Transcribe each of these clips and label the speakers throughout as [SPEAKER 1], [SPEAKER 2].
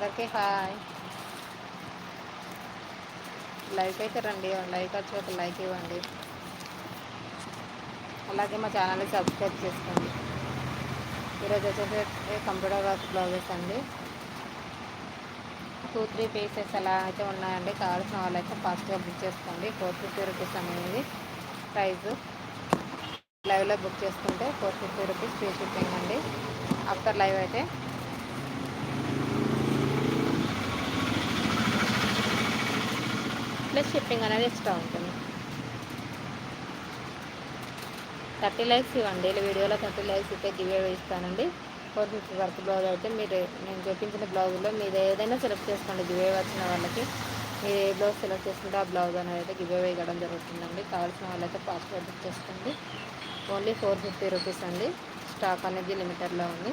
[SPEAKER 1] అందరికీ hi. Like అయితే రండి లైక్ వచ్చి ఒక లైక్ ఇవ్వండి. అలాగే మా ఛానల్ని సబ్స్క్రైబ్ చేసుకోండి. ఈరోజు వచ్చేసి కంప్యూటర్ వర్క్ బ్లౌజెస్ అండి. టూ త్రీ పీసెస్ అలా అయితే ఉన్నాయండి. కావాల్సిన వాళ్ళైతే ఫాస్ట్గా బుక్ చేసుకోండి. ఫోర్ ఫిఫ్టీ రూపీస్ అనేది ప్రైజు లైవ్లో బుక్ చేసుకుంటే four fifty rupees free shipping అండి. ఆఫ్టర్ లైవ్ అయితే ప్లస్ షిప్పింగ్ అనేది ఎక్స్ట్రా ఉంటుంది. థర్టీ లైక్స్ ఇవ్వండి. వీడియోలో థర్టీ లైక్స్ ఇస్తే గివే ఇస్తానండి. ఫోర్ ఫిఫ్టీ వర్క్ బ్లౌజ్ అయితే మీరు నేను చూపించిన బ్లౌజ్లో మీరు ఏదైనా సెలెక్ట్ చేసుకోండి. గివే వచ్చిన వాళ్ళకి మీరు ఏ బ్లౌజ్ సెలెక్ట్ చేసుకుంటే ఆ బ్లౌజ్ అనేది అయితే గివే ఇవ్వడం జరుగుతుందండి. కావాల్సిన వాళ్ళైతే ఫాస్ట్గా బుక్ చేసుకోండి. ఓన్లీ ఫోర్ ఫిఫ్టీ రూపీస్ అండి. స్టాక్ అనేది లిమిటెడ్లో ఉంది.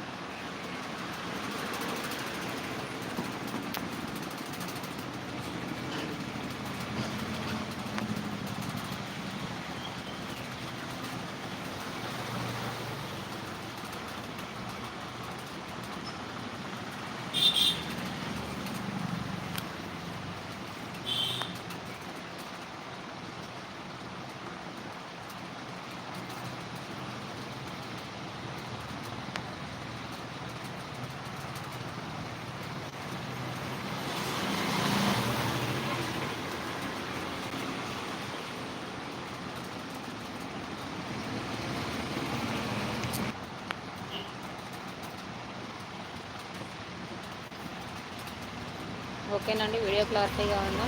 [SPEAKER 1] ఓకేనండి వీడియో క్లారిటీగా ఉందా?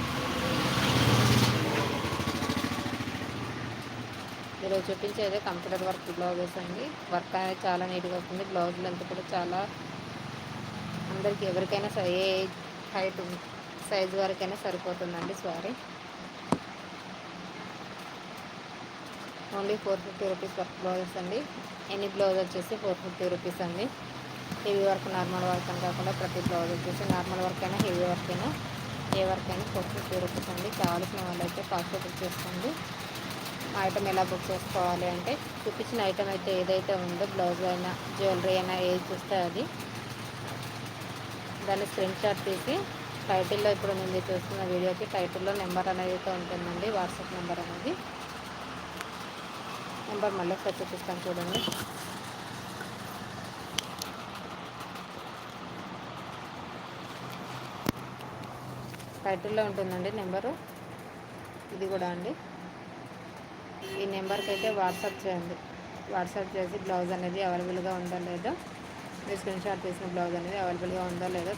[SPEAKER 1] ఈరోజు చూపించేది కంప్యూటర్ వర్క్ బ్లౌజెస్ అండి. వర్క్ అనేది చాలా నీట్గా వస్తుంది. బ్లౌజ్ లెంత్ కూడా చాలా అందరికి ఎవరికైనా సరే ఏ హైట్ సైజ్ వరకైనా సరిపోతుందండి sorry. Only four fifty rupees work blouses అండి. ఎనీ బ్లౌజ్ వచ్చేసి ఫోర్ ఫిఫ్టీ రూపీస్ అండి. హెవీ వర్క్ నార్మల్ వర్క్ అని కాకుండా ప్రతి బ్లౌజ్ వచ్చేసి నార్మల్ వర్క్ అయినా హెవీ వర్క్ అయినా ఏ వర్క్ అయినా ఫోర్ ఫిఫ్టీ రూపీస్ అండి. కావాల్సిన వాళ్ళైతే ఫాస్ట్ బుక్ చేసుకోండి ఐటమ్ ఎలా బుక్ చేసుకోవాలి అంటే చూపించిన ఐటమ్ అయితే ఏదైతే ఉందో బ్లౌజ్ అయినా జ్యువెలరీ అయినా ఏది చూస్తే అది. దాన్ని స్క్రీన్ షాట్ తీసి టైటిల్లో ఇప్పుడు నేను చూస్తున్న వీడియోకి టైటిల్లో నెంబర్ అనేది అయితే ఉంటుందండి వాట్సాప్ నెంబర్ అనేది. నెంబర్ మళ్ళీ ఒకసారి చూపిస్తాను చూడండి. టైటిల్లో ఉంటుందండి నెంబరు. ఇది కూడా అండి. ఈ నెంబర్కి అయితే వాట్సాప్ చేయండి. వాట్సాప్ చేసి బ్లౌజ్ అనేది అవైలబుల్గా ఉందో లేదో మీరు స్క్రీన్ షాట్ తీసిన బ్లౌజ్ అనేది అవైలబుల్గా ఉందో లేదో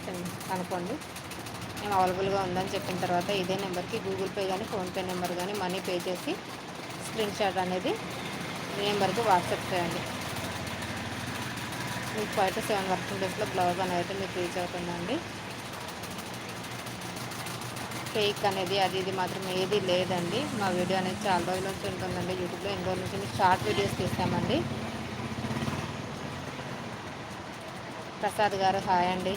[SPEAKER 1] కనుక్కోండి. మేము అవైలబుల్గా ఉందని చెప్పిన తర్వాత ఇదే నెంబర్కి గూగుల్ పే కానీ ఫోన్పే నెంబర్ కానీ మనీ పే చేసి స్క్రీన్ షాట్ అనేది ఈ నెంబర్కి వాట్సాప్ చేయండి. మీకు ఫైవ్ టు సెవెన్ వర్కింగ్ డేస్లో బ్లౌజ్ అనేది మీకు రీచ్ అవుతుందండి. ఫేక్ అనేది అది ఇది మాత్రం ఏది లేదండి. మా వీడియో అనేది చాలా రోజుల నుంచి ఉంటుందండి యూట్యూబ్లో. ఎన్ని రోజుల నుంచి మేము షార్ట్ వీడియోస్ తీస్తామండి. ప్రసాద్ గారు హాయ్ అండి.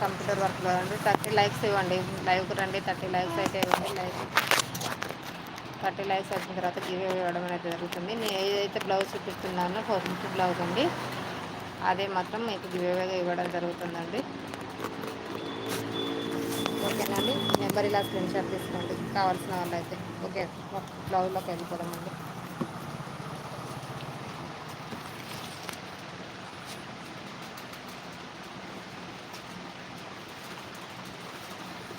[SPEAKER 1] కంప్యూటర్ వర్క్లో అండి థర్టీ లైక్స్ ఇవ్వండి. లైవ్కి రండి. థర్టీ లైక్స్ అయితే ఇవ్వండి. లైవ్ థర్టీ ల్యాక్స్ వచ్చిన తర్వాత గివ్ ఇవ్వడం అనేది జరుగుతుంది. నేను ఏదైతే బ్లౌజ్ చూపిస్తున్నానో ఫోర్ ఫిఫ్టీ బ్లౌజ్ అండి. అదే మాత్రం మీకు గివ్ ఇవ్వడం జరుగుతుందండి. ఓకేనండి? నెంబర్ ఇలా స్క్రీన్ షాట్ తీసుకోండి. కావాల్సిన వాళ్ళు అయితే ఓకే బ్లౌజ్లోకి వెళ్ళిపోదామండి.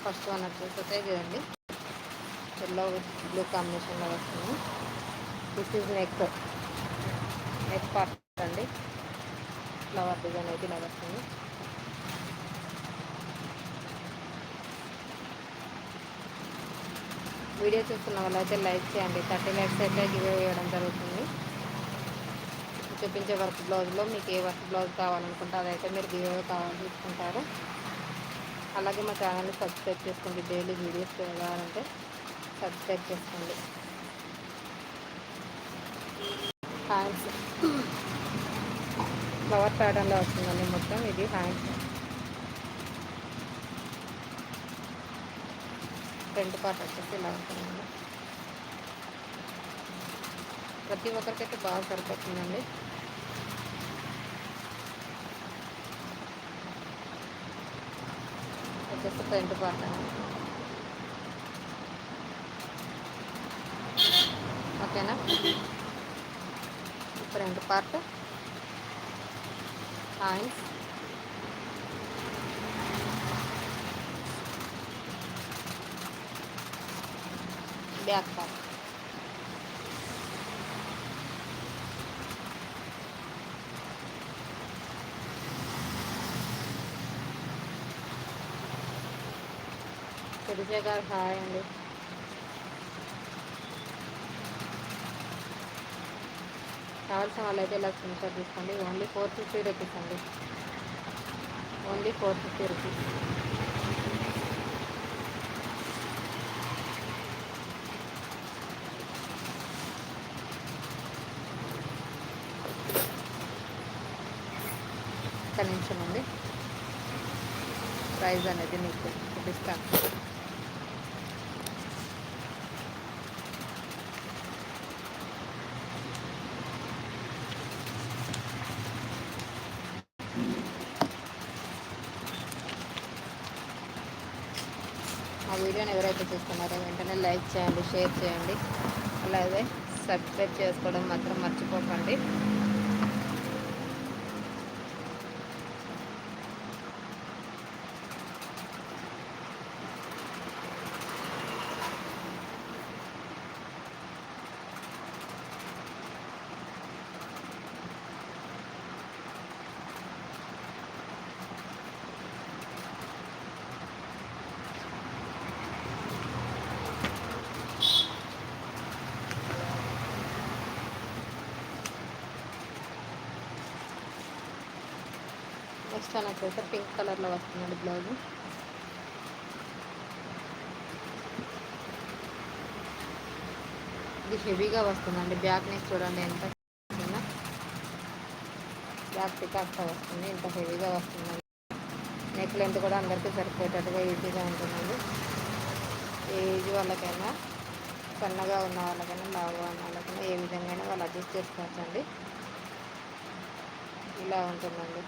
[SPEAKER 1] ఫస్ట్ వన్ వచ్చేసి ఇదండి ఎల్లో బ్లూ కాంబినేషన్లో వస్తుంది. This is neck neck part అండి. ఫ్లవర్ డిజైన్ అయితే ఇలా వస్తుంది. వీడియో చూస్తున్న వాళ్ళైతే లైక్ చేయండి. థర్టీ లైక్స్ అయితే గివ్ వేయడం జరుగుతుంది. చూపించే వర్క్ బ్లౌజ్లో మీకు ఏ వర్క్ బ్లౌజ్ కావాలనుకుంటే అదైతే మీరు గివ్ కావాలి తీసుకుంటారు అలాగే మా ఛానల్ని సబ్స్క్రైబ్ చేసుకోండి డైలీ వీడియోస్ కావాలంటే సబ్స్క్రైబ్ చేసుకోండి. హ్యాండ్స్ ఫ్లవర్ ప్యాటర్న్లో వస్తుందండి మొత్తం ఇది హ్యాండ్స్ ఫ్రంట్ పార్ట్ వచ్చేసి ఇలా ఉంటుందండి. ప్రతి ఒక్కరికైతే బాగా సరిపోతుందండి. వచ్చేసి ఫ్రంట్ పార్ట్ అండి. ఓకేనా front part hands back part తెలిసే గారు హాయ్ అండి కావాల్సిన వాళ్ళైతే ఇలా స్క్రీన్షాట్ తీసుకోండి. ఓన్లీ ఫోర్ ఫిఫ్టీ రూపీస్ అండి. Only four fifty rupees. ఒక్క నిమిషం అండి. ప్రైజ్ అనేది మీకు చూపిస్తాను మా వీడియోని ఎవరైతే చూస్తున్నారో వెంటనే లైక్ చేయండి షేర్ చేయండి. అలాగే సబ్స్క్రైబ్ చేసుకోవడం మాత్రం మర్చిపోకండి. నెక్స్ట్ అని పింక్ కలర్లో వస్తుందండి బ్లౌజ్. ఇది హెవీగా వస్తుందండి. బ్యాక్ నెక్ చూడండి ఎంత బ్యాక్ పికాక్తో వస్తుంది. ఇంత హెవీగా వస్తుందండి. నెక్ లెంత్ కూడా అందరికీ సరిపోయేటట్టుగా ఈజీగా ఉంటుందండి. ఏజ్ వాళ్ళకైనా సన్నగా ఉన్న వాళ్ళకైనా లావుగా ఉన్న వాళ్ళకైనా ఏ విధంగా వాళ్ళు అడ్జస్ట్ చేసుకోవచ్చండి. ఇలా ఉంటుందండి.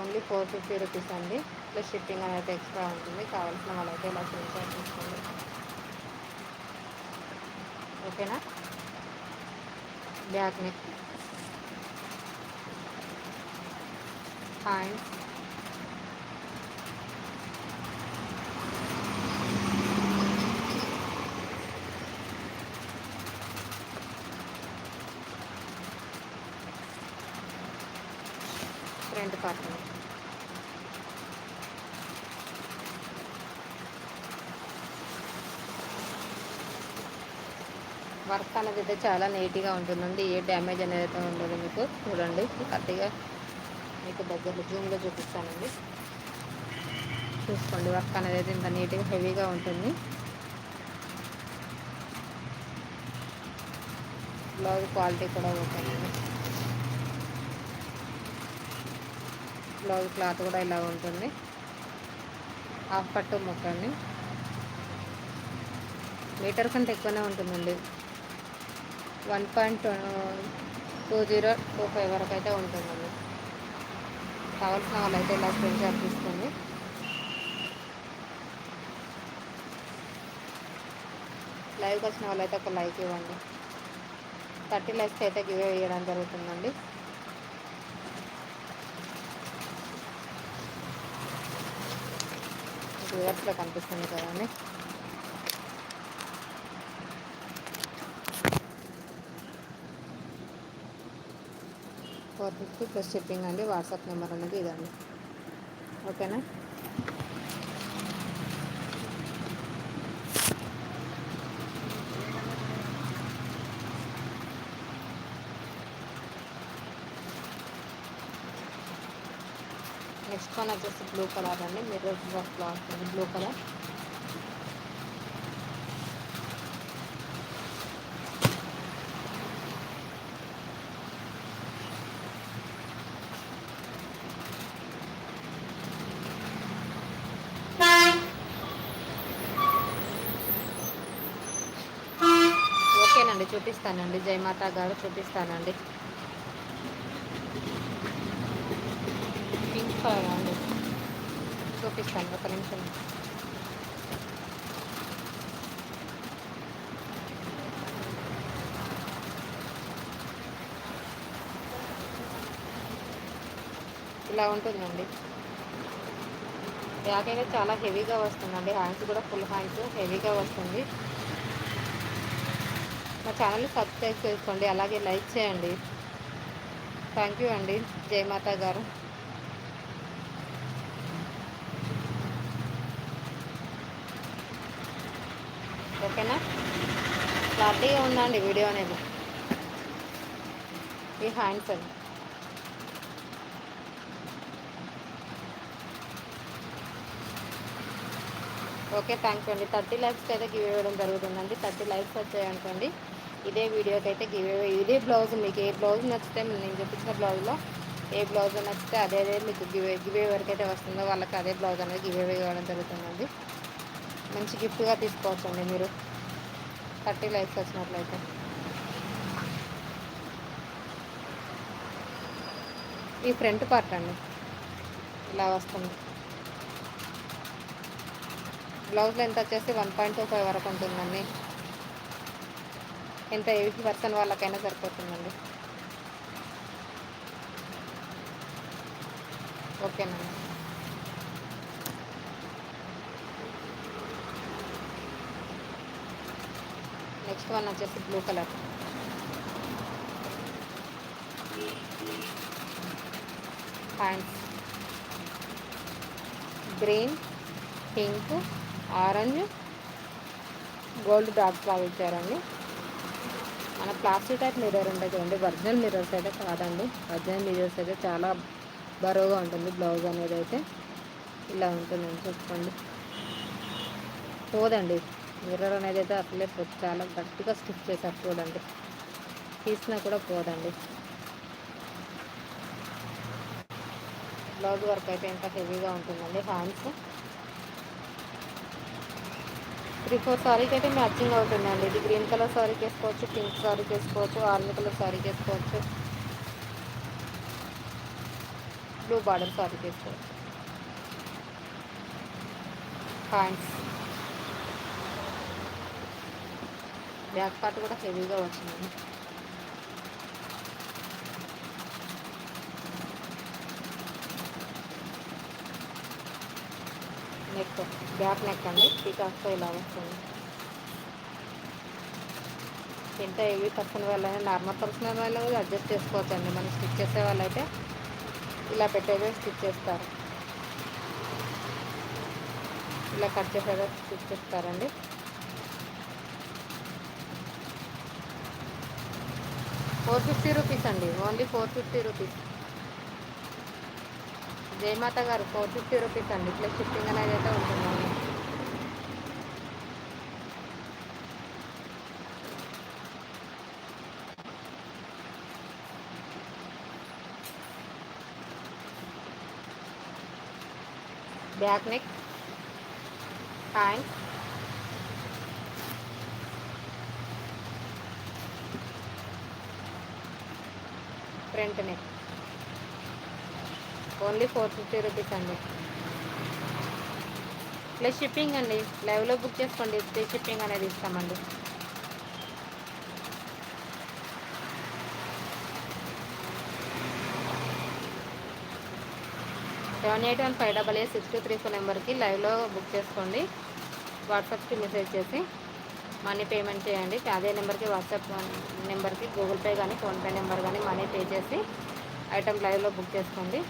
[SPEAKER 1] ఓన్లీ ఫోర్ ఫిఫ్టీ రూపీస్ అండి. ప్లస్ షిప్పింగ్ అనేది ఎక్స్ట్రా ఉంటుంది. కావాల్సిన వాళ్ళైతే ఇలా స్క్రీన్షాట్ తీసుకోండి ఓకేనా? Back neck hands front part work అనేది అయితే చాలా నీట్గా ఉంటుందండి. ఏ డ్యామేజ్ అనేది అయితే ఉండదు మీకు. చూడండి కరెక్ట్గా మీకు దగ్గరలో జూమ్లో చూపిస్తానండి. చూసుకోండి వర్క్ అనేది అయితే ఇంత నీట్గా హెవీగా ఉంటుంది. బ్లౌజ్ క్వాలిటీ కూడా ఉంటుంది బ్లౌజ్ క్లాత్ కూడా ఇలా ఉంటుంది. హాఫ్ పట్టు ముక్కండి మీటర్ కంటే ఎక్కువనే ఉంటుందండి. One point two zero two five వరకు అయితే ఉంటుందండి కావాల్సిన వాళ్ళైతే ఇలా స్క్రీన్ షాట్ తీసుకోండి లైవ్కి వచ్చిన వాళ్ళైతే ఒక లైక్ ఇవ్వండి. థర్టీ లైక్స్ అయితే గివ్ వేయడం జరుగుతుందండి. రివర్స్లో కనిపిస్తుంది కదండి. ఫోర్ ఫిఫ్టీ ప్లస్ షిప్పింగ్ అండి వాట్సాప్ నెంబర్ అనేది ఇదండి. ఓకేనా? నెక్స్ట్ వన్ వచ్చేసి బ్లూ కలర్ అండి మిర్రర్ బ్లూ కలర్. చూపిస్తానండి చూపిస్తానండి. జయమాత గారు చూపిస్తానండి. పింక్ కలర్ అండి. చూపిస్తాను ఒక నిమిషం. ఇలా ఉంటుందండి. బ్యాగ్ అయితే చాలా హెవీగా వస్తుందండి. హ్యాండ్స్ కూడా ఫుల్ హ్యాండ్స్ హెవీగా వస్తుంది. మా ఛానల్ని సబ్స్క్రైబ్ చేసుకోండి అలాగే లైక్ చేయండి. థ్యాంక్ యూ అండి జయమాత గారు. ఓకేనా? క్లారిటీగా ఉందండి వీడియో అనేది. ఈ హ్యాండ్స్ అండి. ఓకే థ్యాంక్ యూ అండి. థర్టీ లైక్స్కి అయితే గివ్ ఇవ్వడం జరుగుతుందండి. థర్టీ లైక్స్ వచ్చాయనుకోండి. ఇదే వీడియోకి అయితే గివ్ ఇదే బ్లౌజ్ మీకు ఏ బ్లౌజ్ నచ్చితే నేను చూపించిన బ్లౌజ్లో ఏ బ్లౌజ్ నచ్చితే అదే అదే మీకు గివ్ గివ్ వరకు అయితే వస్తుందో వాళ్ళకి అదే బ్లౌజ్ అనేది గివ్ ఇవ్వడం జరుగుతుందండి. మంచి గిఫ్ట్గా తీసుకోవచ్చండి మీరు. థర్టీ లైక్స్ వచ్చినట్లయితే. ఈ ఫ్రంట్ పార్ట్ అండి. ఇలా వస్తుంది. బ్లౌజ్ లెంత్ వచ్చేసి వన్ పాయింట్ టూ ఫైవ్ వరకు ఉంటుందండి. ఎంత ఎయిట్ పర్సెంట్ వాళ్ళకైనా సరిపోతుందండి. ఓకేనండి. నెక్స్ట్ వన్ వచ్చేసి blue colour. Pants green pink orange gold dots లాగా ఇచ్చారండి. మన ప్లాస్టిక్ టైప్ మిర్రర్ ఉంటుంది చూడండి. ఒరిజినల్ మిర్రర్స్ అయితే కాదండి. ఒరిజినల్ మిర్రర్స్ అయితే చాలా బరువుగా ఉంటుంది. బ్లౌజ్ అనేది అయితే ఇలా ఉంటుందండి చూసుకోండి పోదండి. మిర్రర్ అనేది అయితే అసలే చాలా గట్టిగా స్టిచ్ చేశారు చూడండి. తీసినా కూడా పోదండి. బ్లౌజ్ వర్క్ అయితే ఎంత హెవీగా ఉంటుందండి. హ్యాండ్స్ త్రీ ఫోర్ సారీకి అయితే మ్యాచింగ్ అవుతుందండి ఇది గ్రీన్ కలర్ సారీకి వేసుకోవచ్చు పింక్ సారీకి వేసుకోవచ్చు ఆరెంజ్ కలర్ సారీకి వేసుకోవచ్చు. బ్లూ బార్డర్ సారీకి వేసుకోవచ్చు. హ్యాండ్స్ బ్యాక్ పార్ట్ కూడా హెవీగా వచ్చిందండి గ్యాప్ బ్యాక్ నెక్ అండి పీకాక్తో ఇలా వస్తుంది. ఎంత హెవీ పర్సన్ వాళ్ళైనా నార్మల్ పర్సన్ వాళ్ళు అడ్జస్ట్ చేసుకోవచ్చు అండి మనం స్టిచ్ చేసే వాళ్ళైతే ఇలా పెట్టేదే స్టిచ్ చేస్తారు. ఇలా కట్ చేసేదే స్టిచ్ చేస్తారండి. ఫోర్ ఫిఫ్టీ రూపీస్ అండి. Only four fifty rupees Jayamata గారు ఫోర్ ఫిఫ్టీ రూపీస్ అండి. ప్లస్ షిప్పింగ్ అనేది అయితే ఉంటుందండి back neck hand front neck. Only four fifty rupees అండి. ప్లస్ షిప్పింగ్ అండి. లైవ్లో బుక్ చేసుకోండి. ఫ్రీ షిప్పింగ్ అనేది ఇస్తామండి. Seven eight one five double eight six two three four నెంబర్కి లైవ్లో బుక్ చేసుకోండి. వాట్సాప్కి మెసేజ్ చేసి మనీ పేమెంట్ చేయండి. అదే నెంబర్కి వాట్సాప్ నెంబర్కి గూగుల్ పే కానీ ఫోన్పే నెంబర్ కానీ మనీ పే చేసి ఐటమ్ లైవ్లో బుక్ చేసుకోండి.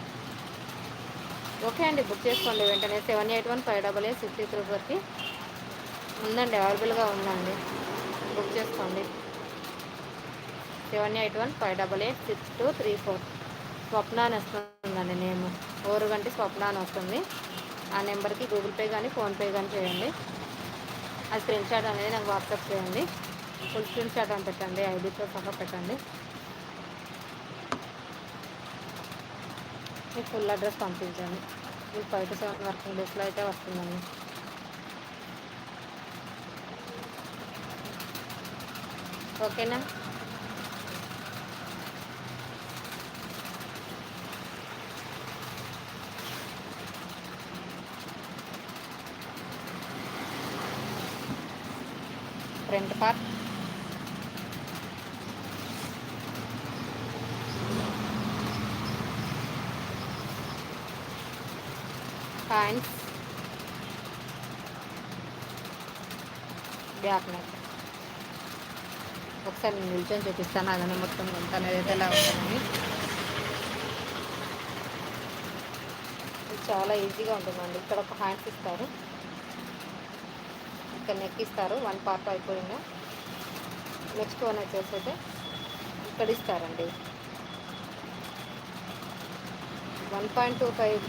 [SPEAKER 1] ఓకే అండి బుక్ చేసుకోండి వెంటనే. Seven eight one five double eight sixty three ఫోర్కి ఉందండి అవైలబుల్గా ఉందండి. బుక్ చేసుకోండి. Seven eight one five double eight six two three four. Swapna అని వస్తుందండి నేను ఓరు గంట స్వప్న అని వస్తుంది. ఆ నెంబర్కి గూగుల్ పే కానీ ఫోన్పే కానీ చేయండి. ఆ స్క్రీన్ షాట్ అనేది నాకు వాట్సాప్ చేయండి. ఫుల్ స్క్రీన్ షాట్ అని పెట్టండి ఐడితో సహా పెట్టండి. మీకు ఫుల్ అడ్రస్ పంపించండి. మీకు ఫైవ్ టు సెవెన్ వర్కింగ్ డేస్లో అయితే వస్తుందండి. ఓకేనా front part hands back neck. ఒకసారి నేను నిల్చొని చూపిస్తాను అదన మొత్తం ఎంత అనేది ఎలా ఉంటుందని చాలా ఈజీగా ఉంటుందండి. ఇక్కడ ఒక హ్యాండ్స్ ఇస్తారు. ఇక్కడ నెక్ ఇస్తారు. వన్ పార్ట్ అయిపోయిందా నెక్స్ట్ వన్ వచ్చేసి అయితే ఇక్కడ ఇస్తారండి. One point two five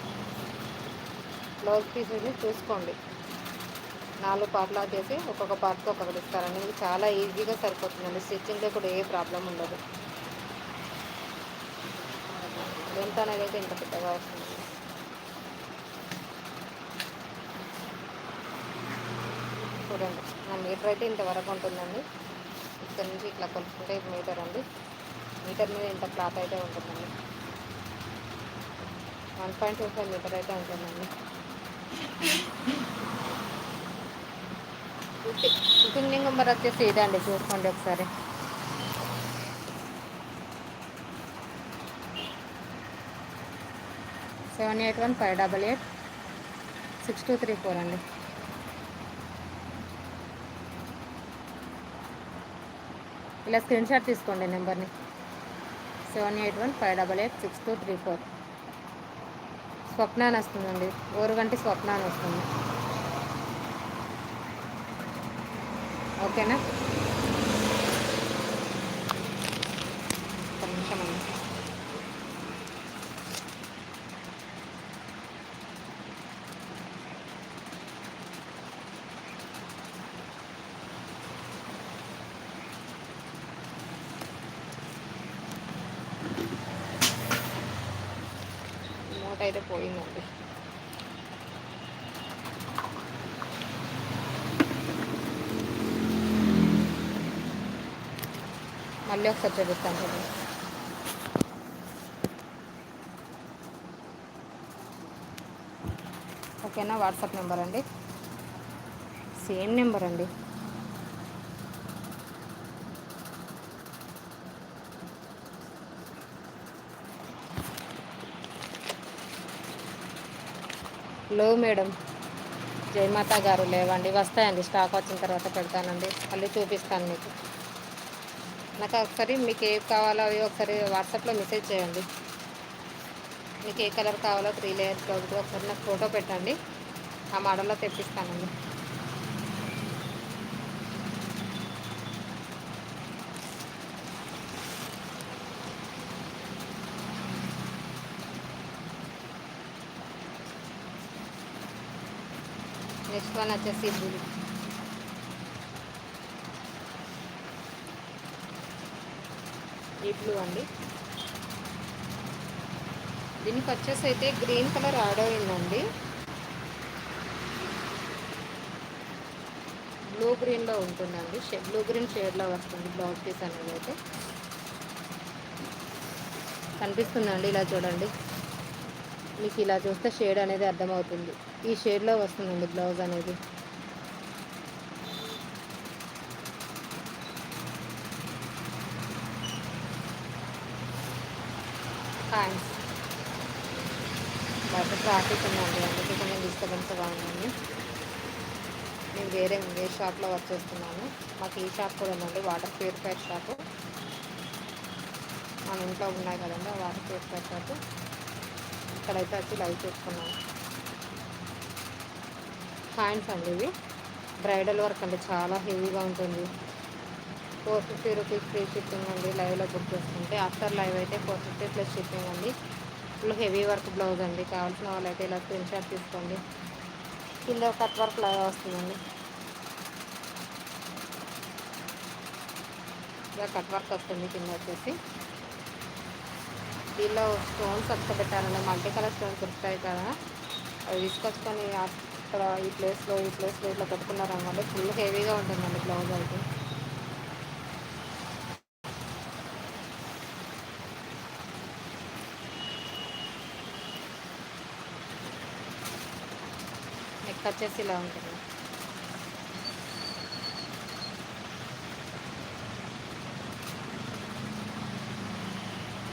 [SPEAKER 1] blouse పీసెస్ని చూసుకోండి. నాలుగు పార్ట్లు చేసి ఒక్కొక్క పార్ట్తో ఒక్కొక్కటి ఇస్తారండి. మీకు చాలా ఈజీగా సరిపోతుందండి. స్టిచ్చింగ్లో కూడా ఏ ప్రాబ్లం ఉండదు. ఎంత అనేది అయితే ఇంత పెద్దగా వస్తుంది. చూడండి. నా మీటర్ అయితే ఇంతవరకు ఉంటుందండి. ఇక్కడ నుంచి ఇట్లా కొలుసుకుంటే మీటర్ అండి. మీటర్ మీద ఇంత క్లాత్ అయితే ఉంటుందండి. One point two five meter అయితే ఉంటుందండి. బుకింగ్ నెంబర్ వచ్చేసి ఇదండి చూసుకోండి ఒకసారి. Seven eight one five double eight six two three four అండి. ఇలా స్క్రీన్ షాట్ తీసుకోండి నెంబర్ని. Seven eight one five double eight six two three four. స్వప్నాన్ని అని వస్తుందండి. ఓరుగంటి స్వప్న అని వస్తుంది. ఓకేనా ఒక్క నిమిషం అండి మూట మళ్ళీ ఒకసారి చూపిస్తాను చూడండి. ఓకేనా వాట్సాప్ నెంబర్ అండి? సేమ్ నెంబర్ అండి. లో మేడం జయమాత గారు లేవండి. వస్తాయండి స్టాక్ వచ్చిన తర్వాత పెడతానండి. మళ్ళీ చూపిస్తాను మీకు. నాకు ఒకసారి మీకు ఏ కావాలో అవి ఒకసారి వాట్సాప్లో మెసేజ్ చేయండి. మీకు ఏ కలర్ కావాలో త్రీ లేయర్స్ బ్లౌజ్ ఒకసారి నాకు ఫోటో పెట్టండి. ఆ మోడల్లో తెప్పిస్తానండి. నెక్స్ట్ వన్ వచ్చేసి బ్లూ ఈ బ్లూ అండి. దీనికి వచ్చేసి అయితే గ్రీన్ కలర్ యాడ్ అయిందండి. బ్లూ గ్రీన్లో ఉంటుందండి. బ్లూ గ్రీన్ షేడ్లో వస్తుంది బ్లౌజ్ పీస్ అనేది అయితే. కనిపిస్తుందండి ఇలా చూడండి. మీకు ఇలా చూస్తే షేడ్ అనేది అర్థమవుతుంది. ఈ షేడ్లో వస్తుందండి బ్లౌజ్ అనేది. థ్యాంక్స్ బయట ట్రాఫిక్ ఉందండి అందుకే కొంచెం డిస్టర్బెన్స్గా ఉందండి నేను వేరే ఏ షాప్లో వర్క్ చేస్తున్నాను. మాకు ఈ షాప్ కూడా ఉందండి. వాటర్ ప్యూరిఫైర్ షాపు మన ఇంట్లో ఉన్నాయి కదండి ఆ వాటర్ ప్యూరిఫైర్ షాపు ఇక్కడైతే వచ్చి లైవ్ చేసుకున్నాను హ్యాండ్స్ అండి ఇవి. బ్రైడల్ వర్క్ అండి. చాలా హెవీగా ఉంటుంది. Four fifty rupees free shipping అండి లైవ్లో బుక్ చేసుకుంటే. ఆఫ్టర్ లైవ్ అయితే ఫోర్ ఫిఫ్టీ ప్లస్ షిప్పింగ్ అండి. ఫుల్ హెవీ వర్క్ బ్లౌజ్ అండి. కావాల్సిన వాళ్ళైతే ఇలా స్క్రీన్ షాట్ తీసుకోండి. కింద కట్ వర్క్ లైవ్ వస్తుందండి. ఇలా కట్ వర్క్ వస్తుంది కింద వచ్చేసి. దీనిలో స్టోన్స్ పెట్టాలండి. మల్టీ కలర్ స్టోన్స్ దొరుకుతాయి కదా. అవి తీసుకొచ్చుకొని అక్కడ ఈ ప్లేస్లో ఈ ప్లేస్లో ఇట్లా పెట్టుకున్నారనమాట ఫుల్ హెవీగా ఉంటుందండి బ్లౌజ్ అయితే. కట్ వచ్చేసి ఇలా ఉంటుంది.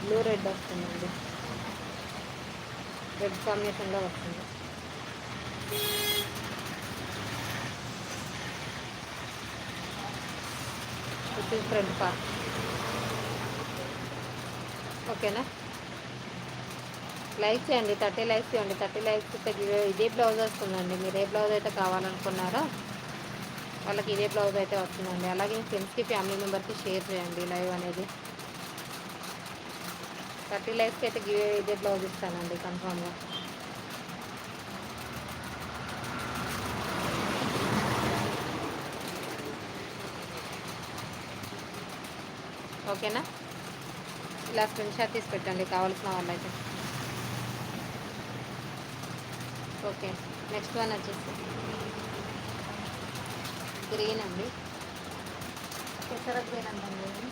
[SPEAKER 1] బ్లూ రెడ్ వస్తుందండి. రెడ్ కాంబినేషన్లో వస్తుంది. ఇది ఫ్రంట్ పార్ట్ ఓకేనా లైక్ చేయండి థర్టీ లైక్స్ చేయండి థర్టీ లైక్స్ ఇస్తే ఇదే బ్లౌజ్ వస్తుందండి. మీరు ఏ బ్లౌజ్ అయితే కావాలనుకున్నారో వాళ్ళకి ఇదే బ్లౌజ్ అయితే వస్తుందండి. అలాగే ఫ్రెండ్స్కి ఫ్యామిలీ మెంబర్కి షేర్ చేయండి లైవ్ అనేది. థర్టీ లైక్స్కి అయితే గివ్ ఇదే బ్లౌజ్ ఇస్తానండి కన్ఫామ్గా ఓకేనా? ఇలా స్క్రీన్ షాట్ తీసి పెట్టండి కావాల్సిన వాళ్ళైతే. ఓకే నెక్స్ట్ వన్ వచ్చేసి. గ్రీన్ అండి. పెసర గ్రీన్ అండి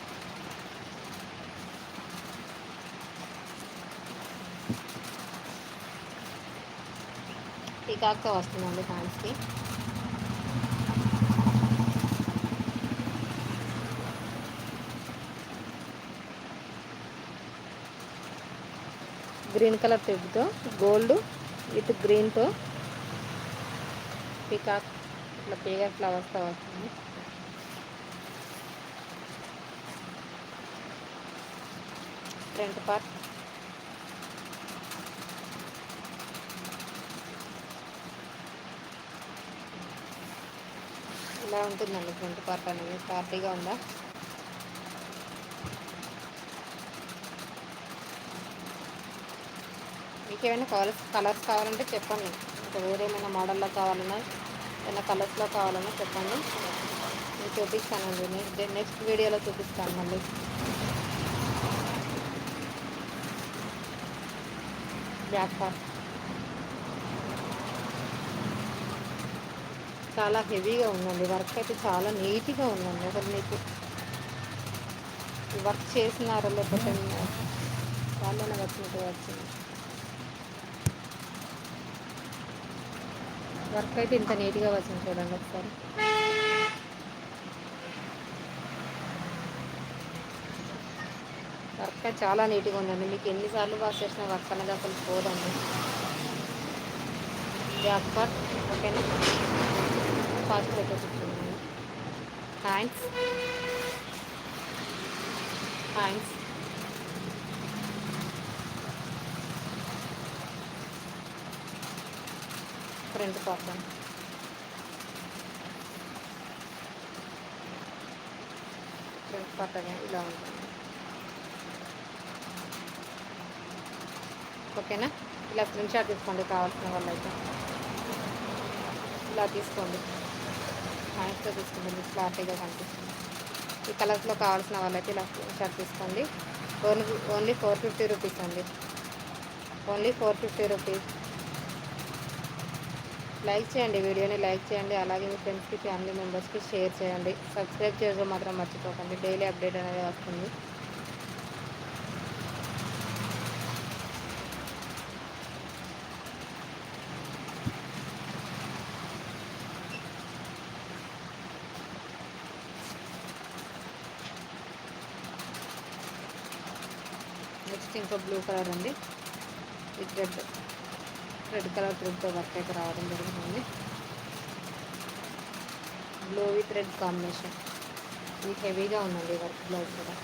[SPEAKER 1] పీకాక్తో వస్తుందండి హ్యాండ్స్కి గ్రీన్ కలర్ థ్రెడ్తో గోల్డ్ విత్ గ్రీన్తో పీకాక్ ఇట్లా పీకాక్ ఫ్లవర్స్తో వస్తుంది. Front part. ఇలా ఉంటుందండి ఫ్రంట్ పార్ట్ అనేది. పార్టీగా ఉందా? మీకు ఏమైనా కలర్స్ కలర్స్ కావాలంటే చెప్పండి. ఇంకా వేరే ఏమైనా మోడల్లో కావాలన్నా ఏమైనా కలర్స్లో కావాలన్నా చెప్పండి. నేను చూపిస్తానండి నెక్స్ట్ నెక్స్ట్ వీడియోలో చూపిస్తాను మళ్ళీ. బ్యాక్ పార్ట్ చాలా హెవీగా ఉందండి. వర్క్ అయితే చాలా నీట్గా ఉందండి అసలు మీకు. వర్క్ చేసినారో లేకపోతే వాళ్ళనే వచ్చినట్టు వచ్చింది. వర్క్ అయితే ఇంత నీట్గా వచ్చింది చూడండి ఒకసారి. వర్క్ చాలా నీట్గా ఉందండి. మీకు ఎన్నిసార్లు వాష్ చేసిన వర్క్ అనేది అసలు పోదండి. బ్యాక్ పార్ట్ ఓకేనా? ఫాస్ట్ అయితే hands thanks thanks part front part అనేది ఇలా ఉంటుంది. ఓకేనా? ఇలా స్క్రీన్ షాట్ తీసుకోండి కావాల్సిన వాళ్ళైతే. ఇలా తీసుకోండి. హ్యాండ్స్తో తీసుకోండి. మీకు క్లారిటీగా కనిపిస్తుంది. ఈ కలర్స్లో కావాల్సిన వాళ్ళైతే ఇలా స్క్రీన్ షాట్ తీసుకోండి. Only only four fifty rupees అండి. Only four fifty rupees. Like చేయండి వీడియోని లైక్ చేయండి అలాగే మీ ఫ్రెండ్స్కి ఫ్యామిలీ మెంబర్స్కి షేర్ చేయండి. సబ్స్క్రైబ్ చేయడం మాత్రం మర్చిపోకండి. డైలీ అప్డేట్ అనేది వస్తుంది. నెక్స్ట్ ఇంకో బ్లూ కలర్ అండి విత్ రెడ్. రెడ్ కలర్ థ్రెడ్తో వర్క్ అయితే రావడం జరుగుతుంది. బ్లూ విత్ రెడ్ కాంబినేషన్ ఇది హెవీగా ఉందండి వర్క్ బ్లౌజ్ కూడా.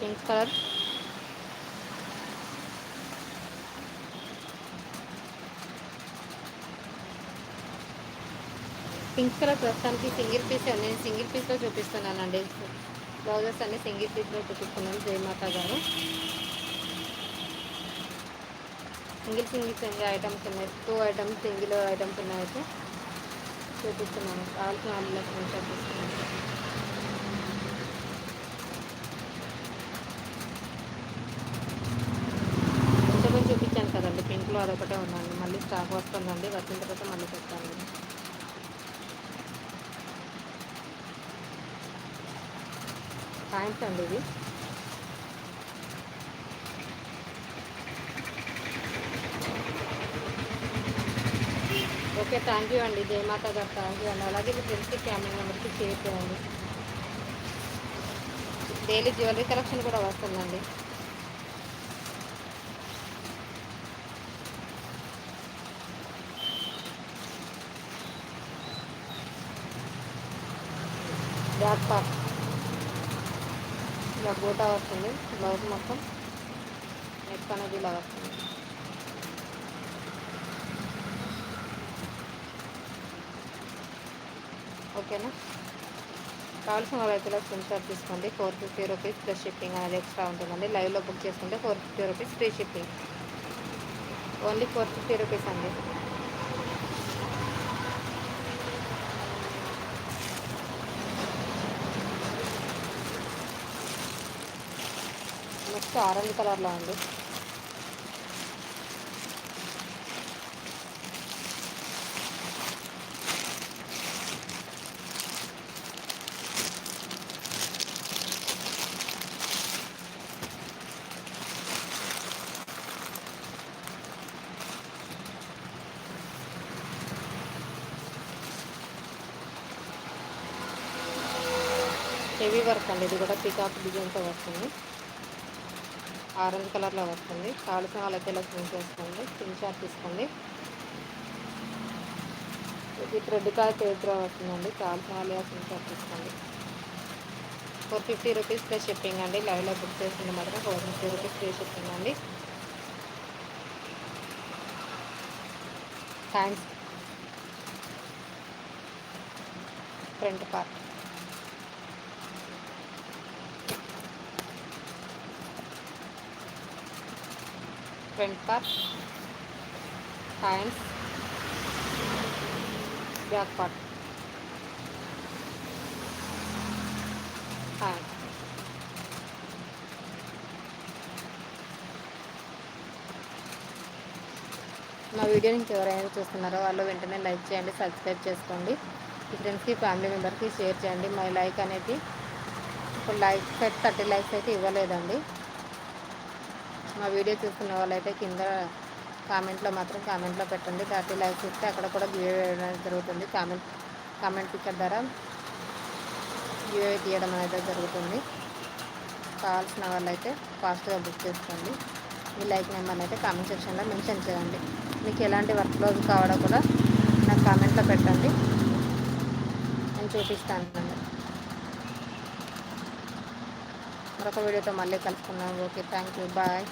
[SPEAKER 1] పింక్ కలర్ పింక్ కలర్ ప్రస్తుతానికి సింగిల్ పీస్ నేను సింగిల్ పీస్లో చూపిస్తున్నానండి. బ్లౌజెస్ అన్ని సింగిల్ పీస్లో చూపిస్తున్నాను జయమాత గారు. సింగిల్ సింగిల్ సింగిల్ ఐటమ్స్ ఉన్నాయి. టూ ఐటమ్స్ సింగిల్ ఐటమ్స్ అయితే చూపిస్తున్నాను. కావాల్సిన వాళ్ళ స్క్రీన్ షాట్ తీసుకున్నాను చూపించాను కదండి పింక్లో అదొకటే ఉందండి. మళ్ళీ స్టాక్ వస్తుందండి వచ్చిన తర్వాత మళ్ళీ చెప్తాను థ్యాంక్స్ అండి ఇది. ఓకే థ్యాంక్ యూ అండి. జయమాత గారు థ్యాంక్ యూ అండి. అలాగే మీ ఫ్రెండ్స్కి ఫ్యామిలీ మెంబర్స్కి షేర్ చేయండి. డైలీ జ్యువెలరీ కలెక్షన్ కూడా వస్తుందండి. గోటా వస్తుంది బ్లౌజ్ మొత్తం నెక్ అనేది ఇలా వస్తుంది. ఓకేనా? కావాల్సిన వాళ్ళైతే స్క్రీన్ షాట్ తీసుకోండి. Four fifty rupees plus shipping అనేది ఎక్స్ట్రా ఉంటుందండి. లైవ్లో బుక్ చేసుకుంటే four fifty rupees free shipping only four fifty rupees అండి. నెక్స్ట్ ఆరెంజ్ కలర్లో ఉంది. హెవీ వర్క్ అండి. ఇది కూడా పికాక్ డిజైన్తో వస్తుంది. ఆరెంజ్ కలర్లో వస్తుంది. కావాల్సిన వాళ్ళకి ఇలా స్క్రీన్ చేసుకోండి. స్క్రీన్ షాట్ తీసుకోండి. ఇది రెడ్ కలర్ పేరుతో వస్తుందండి. కావాల్సిన వాళ్ళు స్క్రీన్ షాట్ తీసుకోండి. Four fifty rupees plus shipping అండి. లైవ్లో బుక్ చేసుకుంటే మాత్రం four fifty rupees plus shipping అండి. Thanks front part front part hands back part hand మా వీడియో నుంచి ఎవరైనా చూస్తున్నారో వాళ్ళు వెంటనే లైక్ చేయండి సబ్స్క్రైబ్ చేసుకోండి. మీ ఫ్రెండ్స్కి ఫ్యామిలీ మెంబర్కి షేర్ చేయండి. మై లైక్ అనేది ఇప్పుడు లైక్స్ అయితే థర్టీ లైక్స్ అయితే ఇవ్వలేదండి. మా వీడియో చూస్తున్న వాళ్ళైతే కింద కామెంట్లో మాత్రం కామెంట్లో పెట్టండి. థర్టీ లైక్స్ ఇస్తే అక్కడ కూడా గివ్ వేయడం జరుగుతుంది. కామెంట్ కామెంట్ పిక్చర్ ద్వారా గివ్ తీయడం అనేది జరుగుతుంది. కావాల్సిన వాళ్ళైతే ఫాస్ట్గా బుక్ చేసుకోండి. మీ లైక్ నెంబర్ని అయితే కామెంట్ సెక్షన్లో మెన్షన్ చేయండి. మీకు ఎలాంటి వర్క్ బ్లౌజ్ కావాలో కూడా నాకు కామెంట్లో పెట్టండి. నేను చూపిస్తాను మరొక వీడియోతో మళ్ళీ కలుసుకున్నాం ఓకే థ్యాంక్ యూ. బాయ్.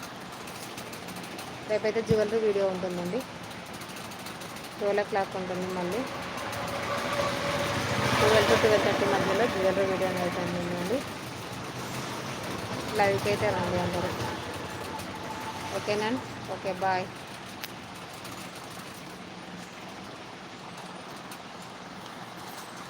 [SPEAKER 1] రేపైతే జ్యువెలరీ వీడియో ఉంటుందండి. ట్వెల్వ్ ఓ క్లాక్ ఉంటుంది మళ్ళీ. ట్వెల్వ్ టు ట్వెల్వ్ థర్టీ మధ్యలో జ్యువెలరీ వీడియో అనేది ఉంటుందండి. లైవ్కి అయితే రండి అందరూ. ఓకేనండి ఓకే బాయ్.